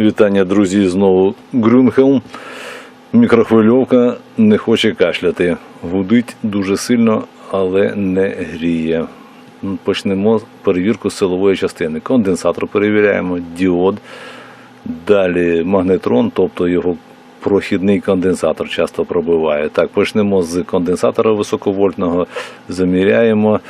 Вітання, друзі, знову Грюнхелм. Мікрохвильовка не хоче кашляти. Гудить дуже сильно, але не гріє. Почнемо перевірку силової частини. Конденсатор перевіряємо, діод. Далі магнетрон, тобто його прохідний конденсатор часто пробиває. Так, почнемо з конденсатора високовольтного, заміряємо.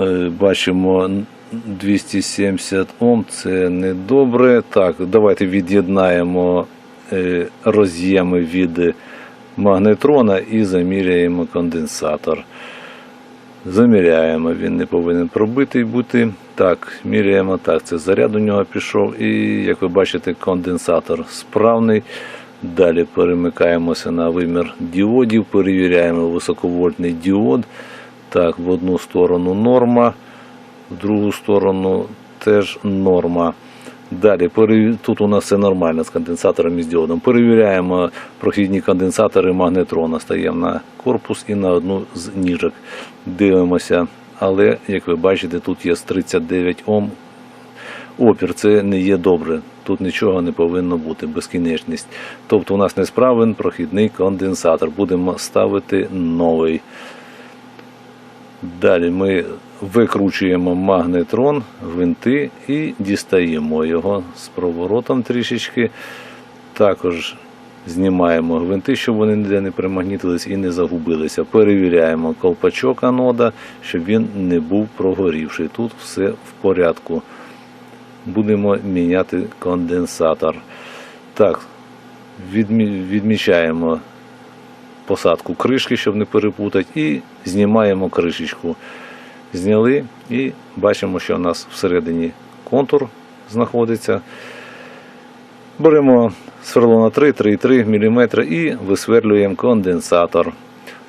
Е, Бачимо 270 Ом, це не добре. Так, давайте від'єднаємо е, роз'єми від магнетрона і заміряємо конденсатор. Заміряємо, він не повинен пробитий бути. Так, міряємо так, це заряд у нього пішов. І як ви бачите, конденсатор справний. Далі перемикаємося на вимір діодів, перевіряємо високовольтний діод. Так, в одну сторону норма, в другу сторону теж норма. Далі тут у нас все нормально з конденсатором і з діодом. Перевіряємо прохідні конденсатори магнетрона. Стаємо на корпус і на одну з ніжок. Дивимося. Але, як ви бачите, тут є 39 Ом опір. Це не є добре. Тут нічого не повинно бути, безкінечність. Тобто у нас несправен прохідний конденсатор. Будемо ставити новий. Далі ми викручуємо магнетрон, гвинти і дістаємо його з проворотом трішечки. Також знімаємо гвинти, щоб вони ніде не примагнітились і не загубилися. Перевіряємо колпачок анода, щоб він не був прогорівший. Тут все в порядку. Будемо міняти конденсатор. Так, відмі- відмічаємо посадку кришки, щоб не перепутати, і знімаємо кришечку. Зняли і бачимо, що у нас всередині контур знаходиться. Беремо сверло на 3, 3,3 мм і висверлюємо конденсатор.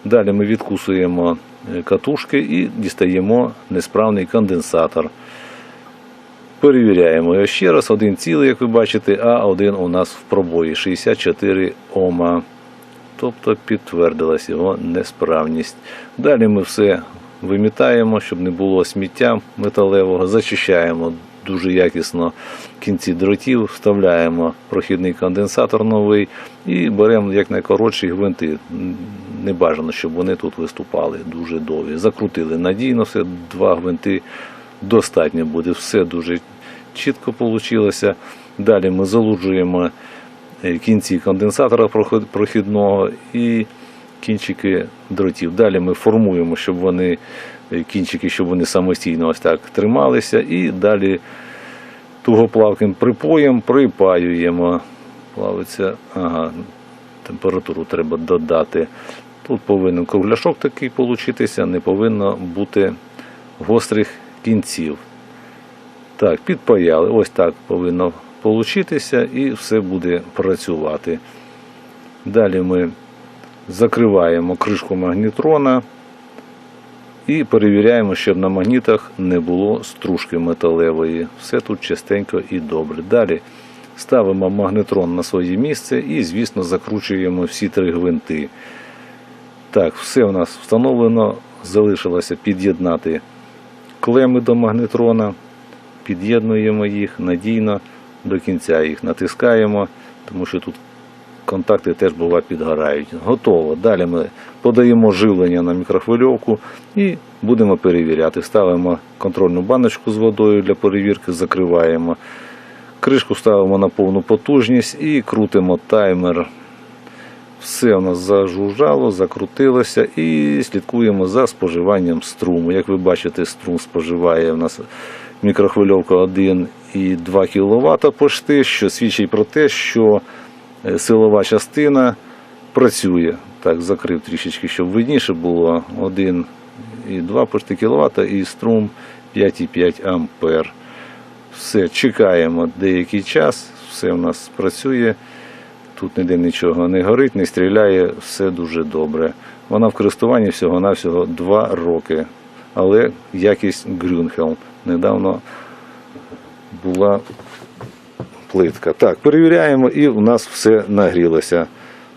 Далі ми відкусуємо е, катушки і дістаємо несправний конденсатор. Перевіряємо його ще раз. Один цілий, як ви бачите, а один у нас в пробої 64 Ома. Тобто підтвердилась його несправність. Далі ми все вимітаємо, щоб не було сміття металевого, зачищаємо дуже якісно кінці дротів, вставляємо прохідний конденсатор новий і беремо якнайкоротші гвинти. Не бажано, щоб вони тут виступали дуже довгі. Закрутили надійно, все, два гвинти достатньо буде. Все дуже чітко вийшло. Далі ми залуджуємо кінці конденсатора прохідного і кінчики дротів. Далі ми формуємо, щоб вони е, кінчики, щоб вони самостійно ось так трималися, і далі тугоплавким припоєм припаюємо. Плавиться, ага, температуру треба додати. Тут повинен кругляшок такий получитися, не повинно бути гострих кінців. Так, підпаяли. Ось так повинно получитися і все буде працювати. Далі ми закриваємо кришку магнітрона і перевіряємо, щоб на магнітах не було стружки металевої. Все тут частенько і добре. Далі ставимо магнетрон на своє місце і, звісно, закручуємо всі три гвинти. Так, все у нас встановлено. Залишилося під'єднати клеми до магнетрона, під'єднуємо їх надійно до кінця їх натискаємо, тому що тут контакти теж бува підгорають. Готово. Далі ми подаємо живлення на мікрохвильовку і будемо перевіряти. Ставимо контрольну баночку з водою для перевірки, закриваємо. Кришку ставимо на повну потужність і крутимо таймер. Все у нас зажужжало, закрутилося і слідкуємо за споживанням струму. Як ви бачите, струм споживає у нас мікрохвильовка 1,2 кВт пошти, що свідчить про те, що е, силова частина працює. Так, закрив трішечки, щоб видніше було 1,2 пошти кВт і струм 5,5 ампер. Все, чекаємо деякий час, все у нас працює. Тут ніде нічого не горить, не стріляє, все дуже добре. Вона в користуванні всього-навсього 2 роки. Але якість Грюнхелм. Недавно була плитка. Так, перевіряємо і у нас все нагрілося.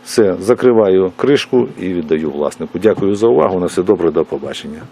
Все, закриваю кришку і віддаю власнику. Дякую за увагу. На все добре, до побачення.